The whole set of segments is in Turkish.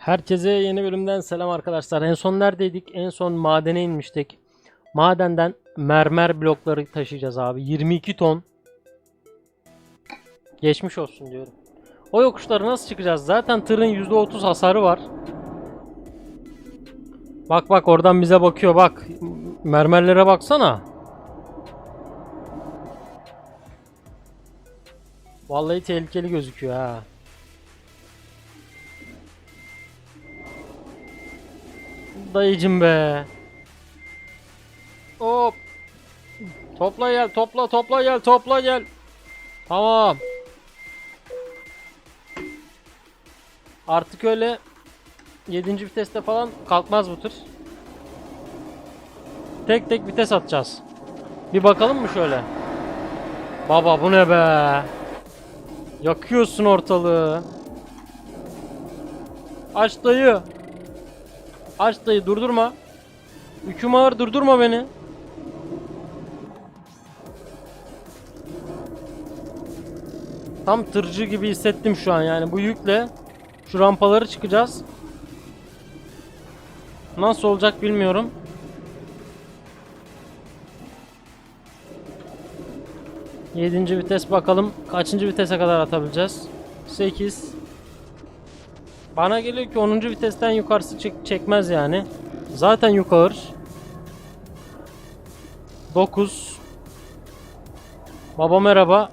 Herkese yeni bölümden selam arkadaşlar. En son neredeydik? En son madene inmiştik. Madenden mermer blokları taşıyacağız abi. 22 ton. Geçmiş olsun diyorum. O yokuşları nasıl çıkacağız? Zaten tırın %30 hasarı var. Bak bak oradan bize bakıyor bak. Mermerlere baksana. Vallahi tehlikeli gözüküyor ha. Dayıcım be. Hop. Topla gel, topla, topla gel, topla gel. Tamam. Artık öyle 7. viteste falan kalkmaz bu tır. Tek tek vites atacağız. Bir bakalım mı şöyle? Baba bu ne be? Yakıyorsun ortalığı. Aç dayı. Aç dayı durdurma. Yüküm ağır durdurma beni. Tam tırcı gibi hissettim şu an yani bu yükle şu rampaları çıkacağız. Nasıl olacak bilmiyorum. Yedinci vites bakalım kaçıncı vitese kadar atabileceğiz. 8 bana geliyor ki 10. vitesten yukarısı çek çekmez yani. Zaten yukarı. 9 Baba merhaba.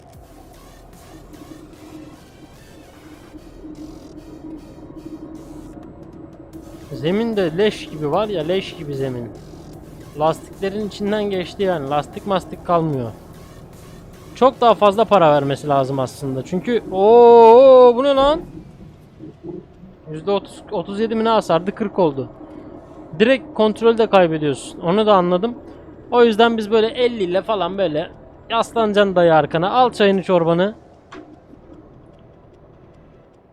Zemin de leş gibi var ya leş gibi zemin. Lastiklerin içinden geçti yani. Lastik mastik kalmıyor. Çok daha fazla para vermesi lazım aslında. Çünkü ooo bu ne lan? %30 37 mi ne hasardı 40 oldu. Direkt kontrolü de kaybediyorsun. Onu da anladım. O yüzden biz böyle 50 ile falan böyle yaslanacaksın dayı arkana. Al çayını çorbanı.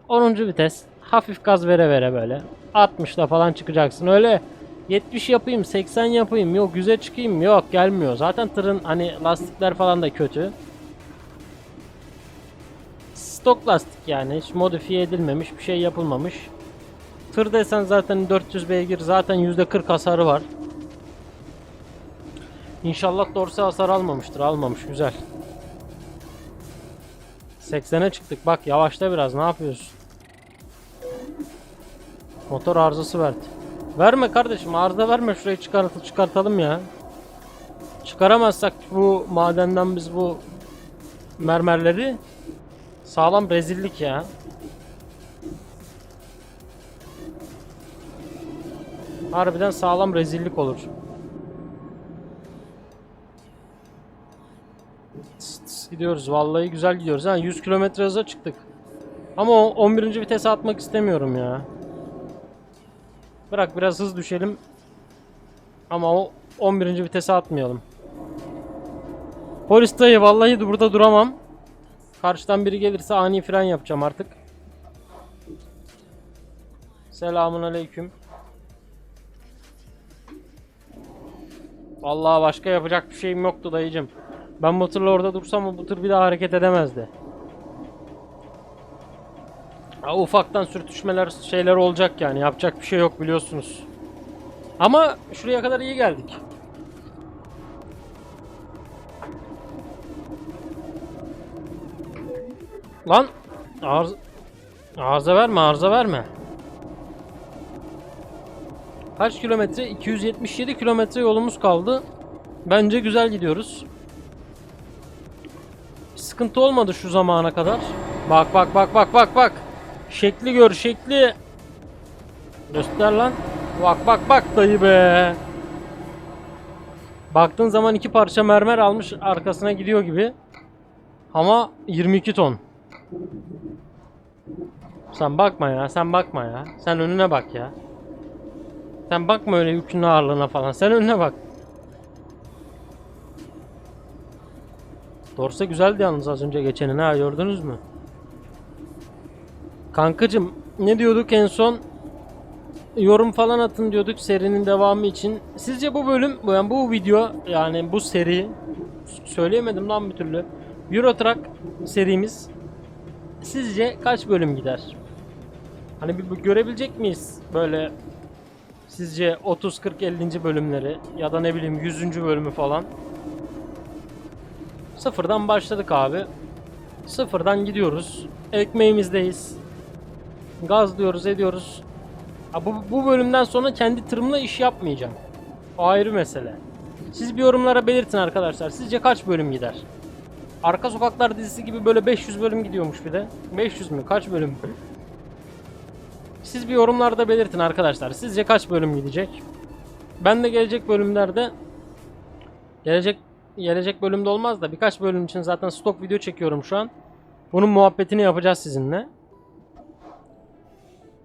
10. vites. Hafif gaz vere vere böyle. 60'la falan çıkacaksın. Öyle 70 yapayım 80 yapayım yok 100'e çıkayım yok gelmiyor. Zaten tırın hani lastikler falan da kötü. Stok lastik yani hiç modifiye edilmemiş bir şey yapılmamış. Tır desen zaten 400 beygir zaten %40 hasarı var. İnşallah dorse hasar almamıştır almamış güzel. 80'e çıktık bak yavaşla biraz ne yapıyorsun? Motor arızası verdi. Verme kardeşim arıza verme şurayı çıkart çıkartalım ya. Çıkaramazsak bu madenden biz bu mermerleri Sağlam rezillik ya. Harbiden sağlam rezillik olur. Gidiyoruz. Vallahi güzel gidiyoruz. Ha 100 km hıza çıktık. Ama o 11. vitese atmak istemiyorum ya. Bırak biraz hız düşelim. Ama o 11. vitese atmayalım. Polis dayı vallahi burada duramam. Karşıdan biri gelirse ani fren yapacağım artık. Selamun aleyküm. Vallahi başka yapacak bir şeyim yoktu dayıcım. Ben bu tırla orada dursam bu tır bir daha hareket edemezdi. Ha, ufaktan sürtüşmeler şeyler olacak yani yapacak bir şey yok biliyorsunuz. Ama şuraya kadar iyi geldik. Lan arıza arıza verme arıza verme. Kaç kilometre? 277 kilometre yolumuz kaldı. Bence güzel gidiyoruz. Sıkıntı olmadı şu zamana kadar. Bak bak bak bak bak bak. Şekli gör şekli. Göster lan. Bak bak bak dayı be. Baktığın zaman iki parça mermer almış arkasına gidiyor gibi. Ama 22 ton. Sen bakma ya, sen bakma ya. Sen önüne bak ya. Sen bakma öyle yükün ağırlığına falan. Sen önüne bak. Dorse güzeldi yalnız az önce geçenin ha gördünüz mü? Kankacım ne diyorduk en son? Yorum falan atın diyorduk serinin devamı için. Sizce bu bölüm, yani bu video yani bu seri söyleyemedim lan bir türlü. Euro Truck serimiz Sizce kaç bölüm gider? Hani bir, bir görebilecek miyiz böyle sizce 30 40 50. bölümleri ya da ne bileyim 100. bölümü falan? Sıfırdan başladık abi. Sıfırdan gidiyoruz. Ekmeğimizdeyiz. Gazlıyoruz, ediyoruz. Ha, bu, bu bölümden sonra kendi tırımla iş yapmayacağım. O ayrı mesele. Siz bir yorumlara belirtin arkadaşlar. Sizce kaç bölüm gider? Arka Sokaklar dizisi gibi böyle 500 bölüm gidiyormuş bir de. 500 mü? Kaç bölüm? Siz bir yorumlarda belirtin arkadaşlar. Sizce kaç bölüm gidecek? Ben de gelecek bölümlerde gelecek gelecek bölümde olmaz da birkaç bölüm için zaten stok video çekiyorum şu an. Bunun muhabbetini yapacağız sizinle.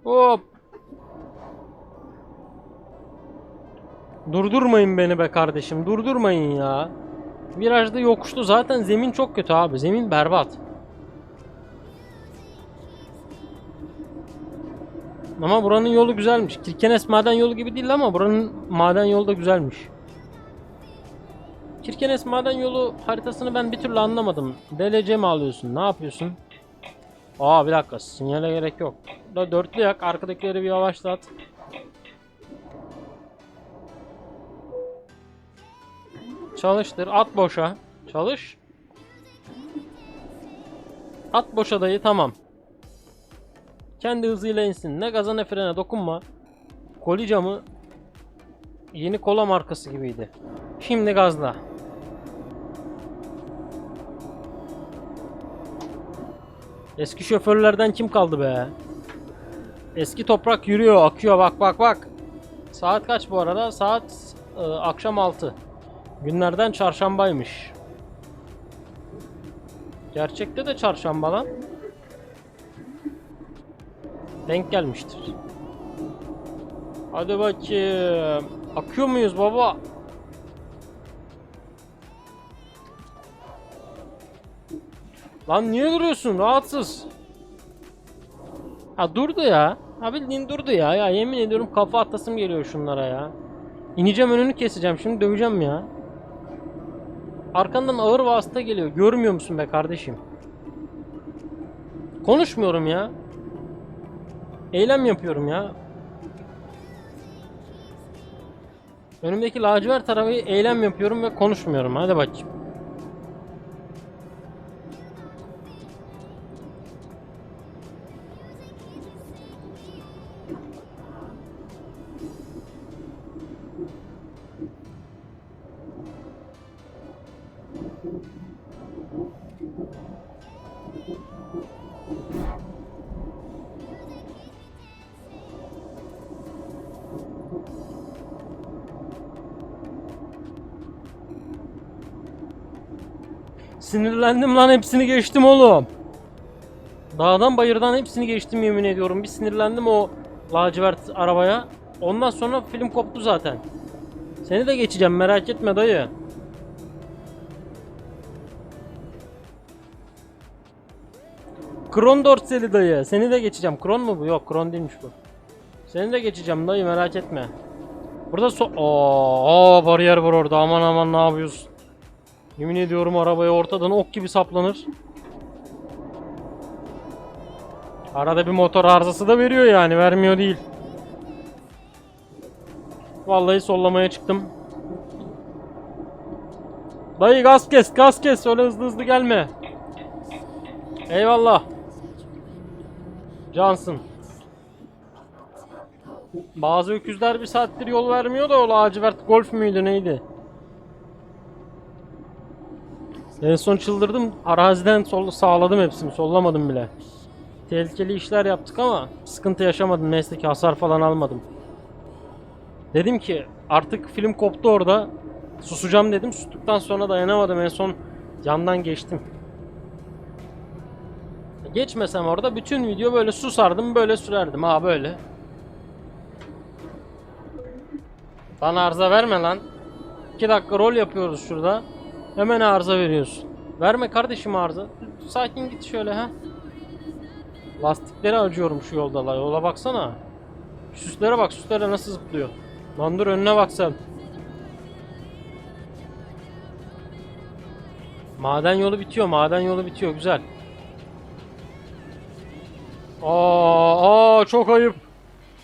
Hop. Durdurmayın beni be kardeşim. Durdurmayın ya. Virajda yokuşlu zaten zemin çok kötü abi. Zemin berbat. Ama buranın yolu güzelmiş. Kirkenes maden yolu gibi değil ama buranın maden yolu da güzelmiş. Kirkenes maden yolu haritasını ben bir türlü anlamadım. DLC mi alıyorsun? Ne yapıyorsun? Aa bir dakika sinyale gerek yok. Da dörtlü yak arkadakileri bir yavaşlat. Çalıştır at boşa. Çalış. At boşa dayı tamam. Kendi hızıyla insin. Ne gaza ne frene dokunma. Koli camı yeni kola markası gibiydi. Şimdi gazla. Eski şoförlerden kim kaldı be? Eski toprak yürüyor, akıyor. Bak bak bak. Saat kaç bu arada? Saat e, akşam 6. Günlerden çarşambaymış. Gerçekte de çarşamba lan. Denk gelmiştir. Hadi bakayım. Akıyor muyuz baba? Lan niye duruyorsun? Rahatsız. Ha durdu ya. Ha bildiğin durdu ya. Ya yemin ediyorum kafa atasım geliyor şunlara ya. İneceğim önünü keseceğim. Şimdi döveceğim ya. Arkandan ağır vasıta geliyor. Görmüyor musun be kardeşim? Konuşmuyorum ya. Eylem yapıyorum ya. Önümdeki lacivert arabayı eylem yapıyorum ve konuşmuyorum. Hadi bakayım. Sinirlendim lan hepsini geçtim oğlum. Dağdan bayırdan hepsini geçtim yemin ediyorum. Bir sinirlendim o lacivert arabaya. Ondan sonra film koptu zaten. Seni de geçeceğim merak etme dayı. Kron Dorseli dayı. Seni de geçeceğim. Kron mu bu? Yok Kron değilmiş bu. Seni de geçeceğim dayı merak etme. Burada so... Aa, bariyer var orada. Aman aman ne yapıyorsun? Yemin ediyorum arabaya ortadan ok gibi saplanır. Arada bir motor arızası da veriyor yani. Vermiyor değil. Vallahi sollamaya çıktım. Dayı gaz kes, gaz kes. Öyle hızlı hızlı gelme. Eyvallah. Cansın. Bazı öküzler bir saattir yol vermiyor da o lacivert golf müydü neydi? En son çıldırdım. Araziden sol sağladım hepsini. Sollamadım bile. Tehlikeli işler yaptık ama sıkıntı yaşamadım. Mesleki hasar falan almadım. Dedim ki artık film koptu orada. Susacağım dedim. Sustuktan sonra dayanamadım. En son yandan geçtim. Geçmesem orada bütün video böyle susardım. Böyle sürerdim. Ha böyle. Bana arıza verme lan. 2 dakika rol yapıyoruz şurada. Hemen arıza veriyorsun. Verme kardeşim arıza. Sakin git şöyle ha. Lastikleri acıyorum şu yolda la. Yola baksana. Süslere bak süslere nasıl zıplıyor. Lan dur önüne bak sen. Maden yolu bitiyor. Maden yolu bitiyor. Güzel. Aa, aa çok ayıp.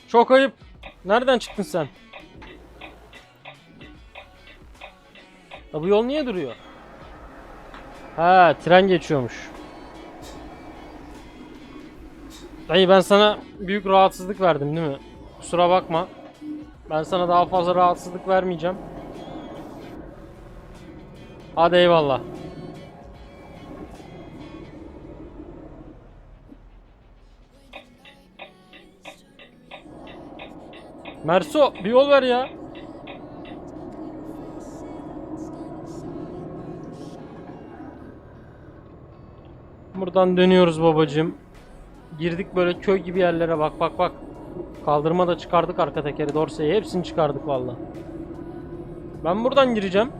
Çok ayıp. Nereden çıktın sen? Ya bu yol niye duruyor? Ha, tren geçiyormuş. Dayı ben sana büyük rahatsızlık verdim değil mi? Kusura bakma. Ben sana daha fazla rahatsızlık vermeyeceğim. Hadi eyvallah. Merso bir yol ver ya. Buradan dönüyoruz babacığım. Girdik böyle köy gibi yerlere bak bak bak. Kaldırma da çıkardık arka tekeri dorseyi hepsini çıkardık valla. Ben buradan gireceğim.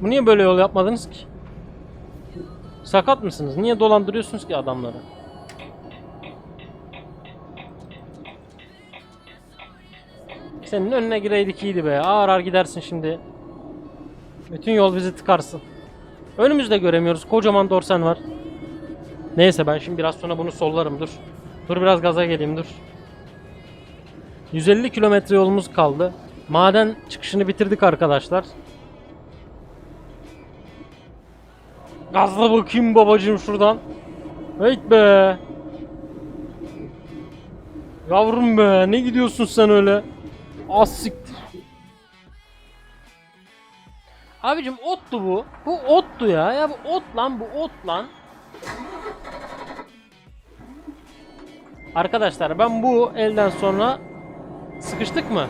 Bu niye böyle yol yapmadınız ki? Sakat mısınız? Niye dolandırıyorsunuz ki adamları? Senin önüne gireydik iyiydi be. Ağır ağır gidersin şimdi. Bütün yol bizi tıkarsın. Önümüzde göremiyoruz. Kocaman dorsen var. Neyse ben şimdi biraz sonra bunu sollarım dur. Dur biraz gaza geleyim dur. 150 kilometre yolumuz kaldı. Maden çıkışını bitirdik arkadaşlar. Gazla bakayım babacığım şuradan. Heyt be. Yavrum be ne gidiyorsun sen öyle? Az siktir. Abicim ottu bu. Bu ottu ya. Ya bu ot lan bu ot lan. Arkadaşlar ben bu elden sonra sıkıştık mı?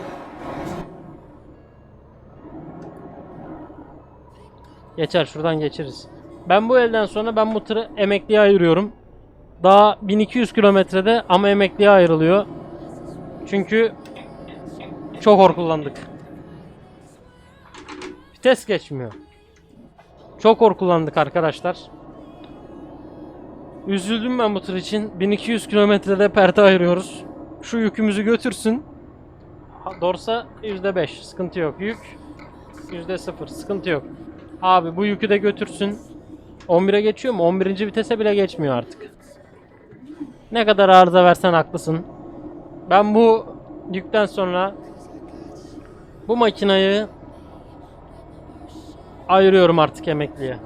Geçer şuradan geçeriz. Ben bu elden sonra ben bu tırı emekliye ayırıyorum. Daha 1200 kilometrede ama emekliye ayrılıyor. Çünkü çok hor kullandık. Vites geçmiyor. Çok hor kullandık arkadaşlar. Üzüldüm ben bu tır için. 1200 kilometrede perte ayırıyoruz. Şu yükümüzü götürsün. Dorsa %5 sıkıntı yok. Yük %0 sıkıntı yok. Abi bu yükü de götürsün. 11'e geçiyor mu? 11. vitese bile geçmiyor artık. Ne kadar arıza versen haklısın. Ben bu yükten sonra bu makinayı ayırıyorum artık emekliye.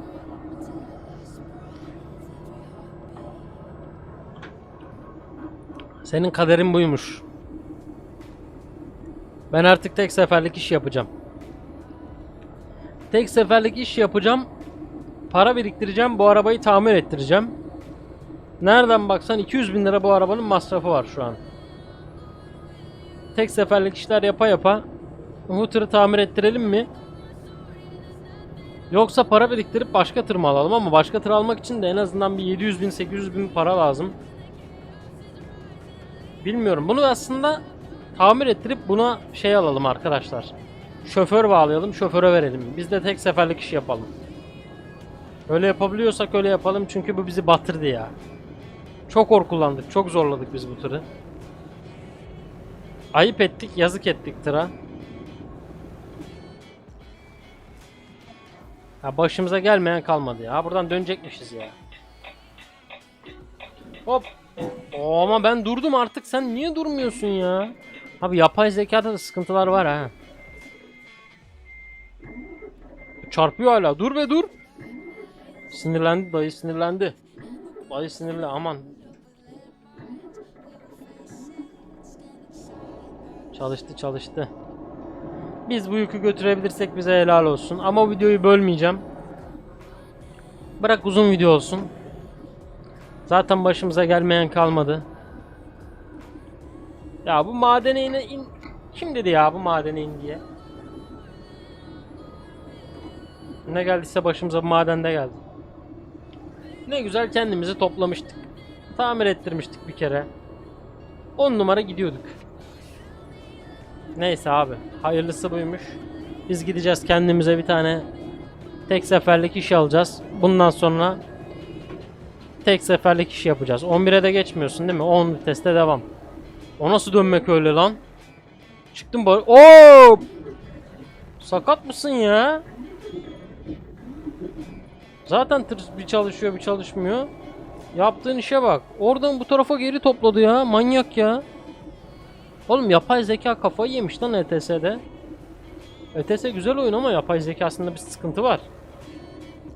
Senin kaderin buymuş. Ben artık tek seferlik iş yapacağım. Tek seferlik iş yapacağım. Para biriktireceğim. Bu arabayı tamir ettireceğim. Nereden baksan 200 bin lira bu arabanın masrafı var şu an. Tek seferlik işler yapa yapa tırı tamir ettirelim mi? Yoksa para biriktirip başka tır mı alalım ama başka tır almak için de en azından bir 700 bin 800 bin para lazım. Bilmiyorum. Bunu aslında tamir ettirip buna şey alalım arkadaşlar. Şoför bağlayalım, şoföre verelim. Biz de tek seferlik iş yapalım. Öyle yapabiliyorsak öyle yapalım çünkü bu bizi batırdı ya. Çok hor kullandık, çok zorladık biz bu tırı. Ayıp ettik, yazık ettik tıra. Ya başımıza gelmeyen kalmadı ya. Buradan dönecekmişiz ya. Hop. Oo, ama ben durdum artık. Sen niye durmuyorsun ya? Abi yapay zekada da sıkıntılar var ha. Çarpıyor hala. Dur be dur. Sinirlendi dayı sinirlendi. Dayı sinirli aman. Çalıştı çalıştı. Biz bu yükü götürebilirsek bize helal olsun. Ama videoyu bölmeyeceğim. Bırak uzun video olsun. Zaten başımıza gelmeyen kalmadı. Ya bu madene in. Kim dedi ya bu madene in diye? Ne geldiyse başımıza madende geldi. Ne güzel kendimizi toplamıştık. Tamir ettirmiştik bir kere. 10 numara gidiyorduk. Neyse abi. Hayırlısı buymuş. Biz gideceğiz kendimize bir tane tek seferlik iş alacağız. Bundan sonra tek seferlik iş yapacağız. 11'e de geçmiyorsun değil mi? 10 viteste devam. O nasıl dönmek öyle lan? Çıktım bari. Oo! Sakat mısın ya? Zaten tır bir çalışıyor bir çalışmıyor. Yaptığın işe bak. Oradan bu tarafa geri topladı ya. Manyak ya. Oğlum yapay zeka kafayı yemiş lan ETS'de. ETS güzel oyun ama yapay zekasında bir sıkıntı var.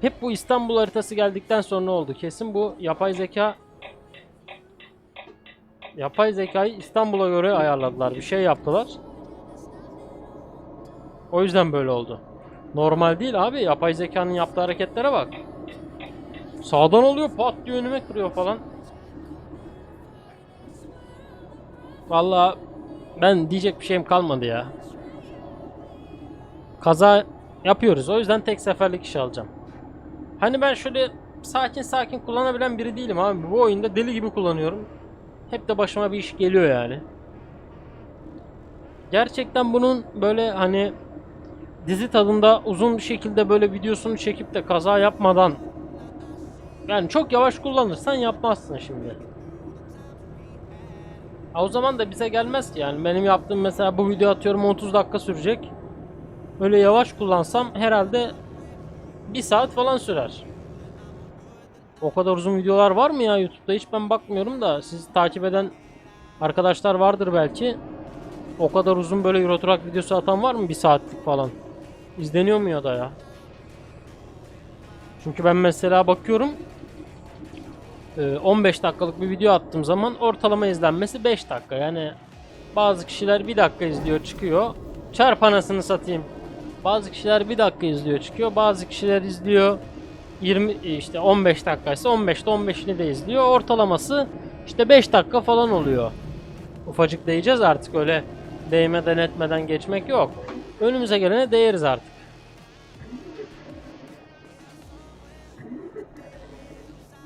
Hep bu İstanbul haritası geldikten sonra oldu. Kesin bu yapay zeka yapay zekayı İstanbul'a göre ayarladılar. Bir şey yaptılar. O yüzden böyle oldu. Normal değil abi. Yapay zekanın yaptığı hareketlere bak. Sağdan oluyor pat diye önüme kırıyor falan. Vallahi ben diyecek bir şeyim kalmadı ya. Kaza yapıyoruz. O yüzden tek seferlik iş alacağım. Hani ben şöyle sakin sakin kullanabilen biri değilim abi. Bu oyunda deli gibi kullanıyorum. Hep de başıma bir iş geliyor yani. Gerçekten bunun böyle hani dizi tadında uzun bir şekilde böyle videosunu çekip de kaza yapmadan yani çok yavaş kullanırsan yapmazsın şimdi. Ha, o zaman da bize gelmez ki yani benim yaptığım mesela bu video atıyorum 30 dakika sürecek. Öyle yavaş kullansam herhalde bir saat falan sürer. O kadar uzun videolar var mı ya YouTube'da hiç ben bakmıyorum da siz takip eden arkadaşlar vardır belki. O kadar uzun böyle Euro Truck videosu atan var mı bir saatlik falan? İzleniyor mu ya da ya? Çünkü ben mesela bakıyorum e, 15 dakikalık bir video attığım zaman ortalama izlenmesi 5 dakika. Yani bazı kişiler 1 dakika izliyor çıkıyor. Çarp anasını satayım. Bazı kişiler 1 dakika izliyor çıkıyor. Bazı kişiler izliyor 20 işte 15 dakikaysa 15'te 15'ini de izliyor. Ortalaması işte 5 dakika falan oluyor. Ufacık değeceğiz artık öyle değmeden etmeden geçmek yok. Önümüze gelene değeriz artık.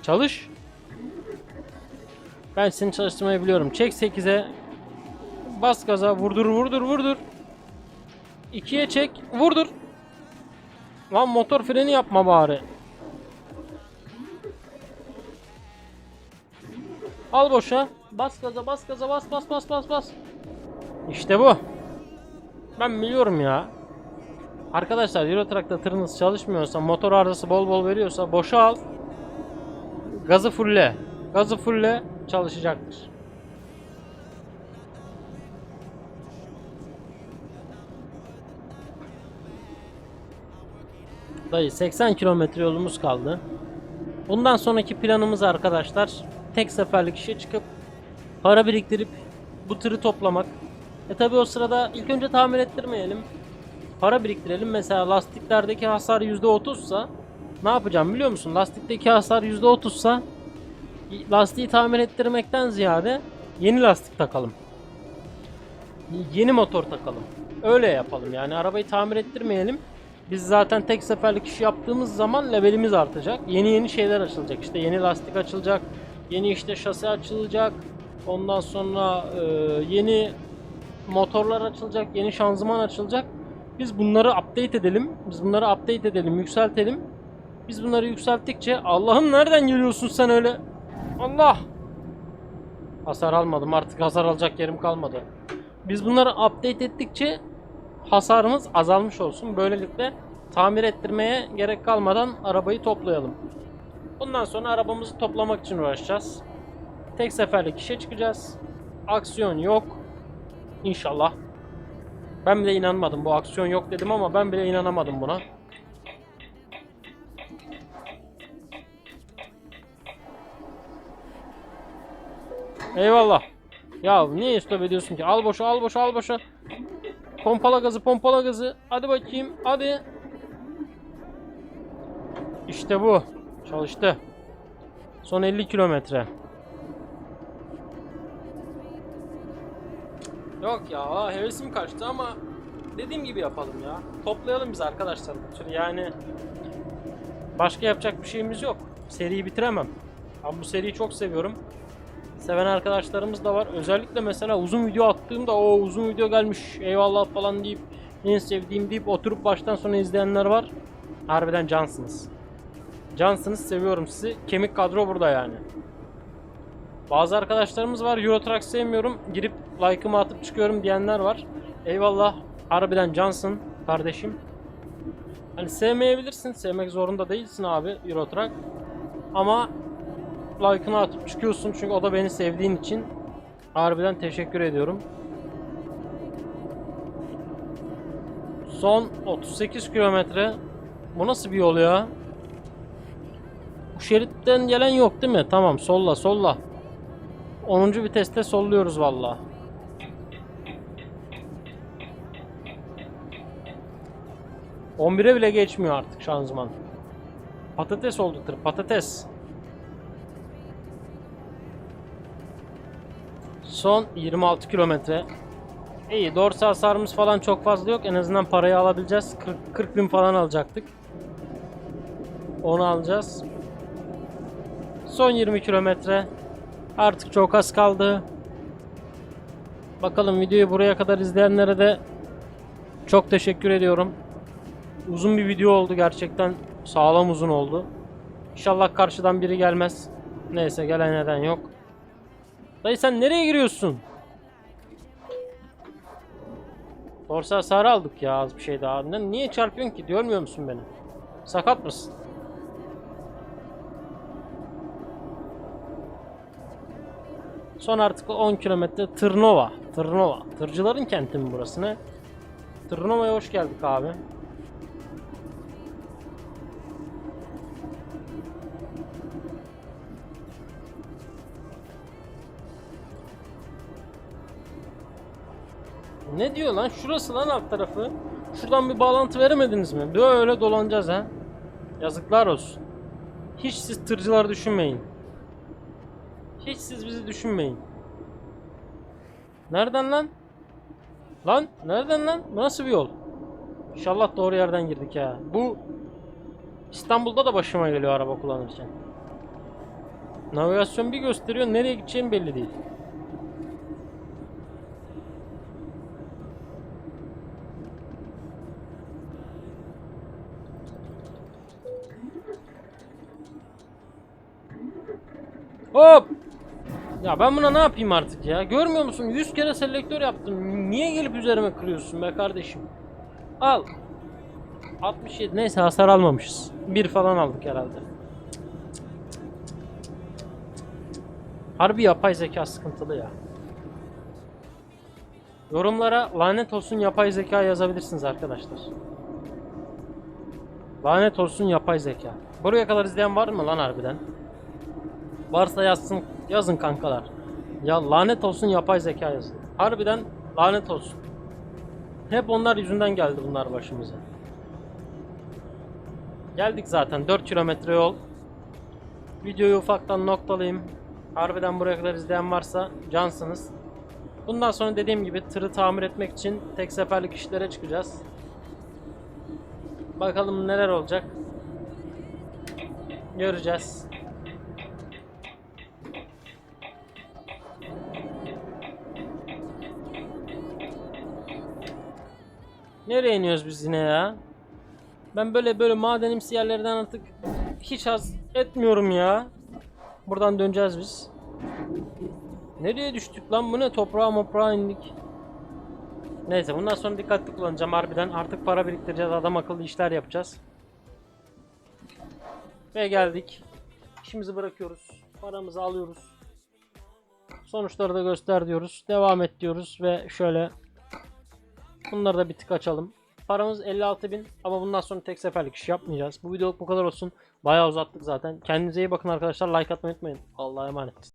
Çalış. Ben seni çalıştırmayı biliyorum. Çek 8'e. Bas gaza. Vurdur vurdur vurdur. 2'ye çek. Vurdur. Lan motor freni yapma bari. Al boşa. Bas gaza bas gaza bas bas bas bas bas. İşte bu. Ben biliyorum ya. Arkadaşlar Euro Truck'ta tırınız çalışmıyorsa, motor arızası bol bol veriyorsa boşa al. Gazı fulle. Gazı fulle çalışacaktır. Dayı 80 kilometre yolumuz kaldı. Bundan sonraki planımız arkadaşlar tek seferlik işe çıkıp para biriktirip bu tırı toplamak. E tabi o sırada ilk önce tamir ettirmeyelim. Para biriktirelim. Mesela lastiklerdeki hasar %30 sa ne yapacağım biliyor musun? Lastikteki hasar %30 sa lastiği tamir ettirmekten ziyade yeni lastik takalım. Yeni motor takalım. Öyle yapalım yani arabayı tamir ettirmeyelim. Biz zaten tek seferlik iş yaptığımız zaman levelimiz artacak. Yeni yeni şeyler açılacak. İşte yeni lastik açılacak. Yeni işte şase açılacak. Ondan sonra e, yeni motorlar açılacak. Yeni şanzıman açılacak. Biz bunları update edelim. Biz bunları update edelim, yükseltelim. Biz bunları yükselttikçe Allah'ım nereden geliyorsun sen öyle? Allah! Hasar almadım. Artık hasar alacak yerim kalmadı. Biz bunları update ettikçe hasarımız azalmış olsun. Böylelikle tamir ettirmeye gerek kalmadan arabayı toplayalım. Bundan sonra arabamızı toplamak için uğraşacağız. Tek seferlik işe çıkacağız. Aksiyon yok. İnşallah. Ben bile inanmadım. Bu aksiyon yok dedim ama ben bile inanamadım buna. Eyvallah. Ya niye istop ediyorsun ki? Al boşa al boşa al boşa. Pompala gazı pompala gazı. Hadi bakayım hadi. İşte bu. Çalıştı. Son 50 kilometre. Yok ya hevesim kaçtı ama dediğim gibi yapalım ya. Toplayalım biz arkadaşlar yani. Başka yapacak bir şeyimiz yok. Seriyi bitiremem. Ama bu seriyi çok seviyorum. Seven arkadaşlarımız da var. Özellikle mesela uzun video attığımda o uzun video gelmiş eyvallah falan deyip en sevdiğim deyip oturup baştan sona izleyenler var. Harbiden cansınız. Cansınız seviyorum sizi. Kemik kadro burada yani. Bazı arkadaşlarımız var Euro sevmiyorum. Girip like'ımı atıp çıkıyorum diyenler var. Eyvallah. Harbiden cansın kardeşim. Hani sevmeyebilirsin. Sevmek zorunda değilsin abi Euro. Ama like'ını atıp çıkıyorsun çünkü o da beni sevdiğin için harbiden teşekkür ediyorum. Son 38 kilometre. Bu nasıl bir yol ya? Bu şeritten gelen yok değil mi? Tamam solla solla. 10. viteste solluyoruz valla. ...11'e bile geçmiyor artık şanzıman. Patates oldu tır patates. Son 26 kilometre. İyi dorsa hasarımız falan çok fazla yok. En azından parayı alabileceğiz. 40, 40 bin falan alacaktık. Onu alacağız. Son 20 kilometre. Artık çok az kaldı. Bakalım videoyu buraya kadar izleyenlere de çok teşekkür ediyorum. Uzun bir video oldu gerçekten. Sağlam uzun oldu. İnşallah karşıdan biri gelmez. Neyse gelen neden yok. Dayı sen nereye giriyorsun? Dorsa hasarı aldık ya az bir şey daha. Ne- Niye çarpıyorsun ki? Görmüyor musun beni? Sakat mısın? Son artık 10 kilometre Tırnova. Tırnova. Tırcıların kenti mi burası ne? Tırnova'ya hoş geldik abi. Ne diyor lan? Şurası lan alt tarafı. Şuradan bir bağlantı veremediniz mi? Böyle dolanacağız ha. Yazıklar olsun. Hiç siz tırcıları düşünmeyin. Hiç siz bizi düşünmeyin. Nereden lan? Lan nereden lan? Bu nasıl bir yol? İnşallah doğru yerden girdik ya. Bu İstanbul'da da başıma geliyor araba kullanırken. Navigasyon bir gösteriyor nereye gideceğim belli değil. Hop! Ya ben buna ne yapayım artık ya? Görmüyor musun? 100 kere selektör yaptım. Niye gelip üzerime kırıyorsun be kardeşim? Al. 67 neyse hasar almamışız. Bir falan aldık herhalde. Harbi yapay zeka sıkıntılı ya. Yorumlara lanet olsun yapay zeka yazabilirsiniz arkadaşlar. Lanet olsun yapay zeka. Buraya kadar izleyen var mı lan harbiden? Varsa yazsın, yazın kankalar. Ya lanet olsun yapay zeka yazın. Harbiden lanet olsun. Hep onlar yüzünden geldi bunlar başımıza. Geldik zaten 4 kilometre yol. Videoyu ufaktan noktalayayım. Harbiden buraya kadar izleyen varsa cansınız. Bundan sonra dediğim gibi tırı tamir etmek için tek seferlik işlere çıkacağız. Bakalım neler olacak. Göreceğiz. Nereye iniyoruz biz yine ya? Ben böyle böyle madenimsi yerlerden artık hiç haz etmiyorum ya. Buradan döneceğiz biz. Nereye düştük lan bu ne toprağa moprağa indik. Neyse bundan sonra dikkatli kullanacağım harbiden. Artık para biriktireceğiz adam akıllı işler yapacağız. Ve geldik. İşimizi bırakıyoruz. Paramızı alıyoruz. Sonuçları da göster diyoruz. Devam et diyoruz ve şöyle Bunları da bir tık açalım. Paramız 56.000 ama bundan sonra tek seferlik iş yapmayacağız. Bu videoluk bu kadar olsun. Bayağı uzattık zaten. Kendinize iyi bakın arkadaşlar. Like atmayı unutmayın. Allah'a emanet.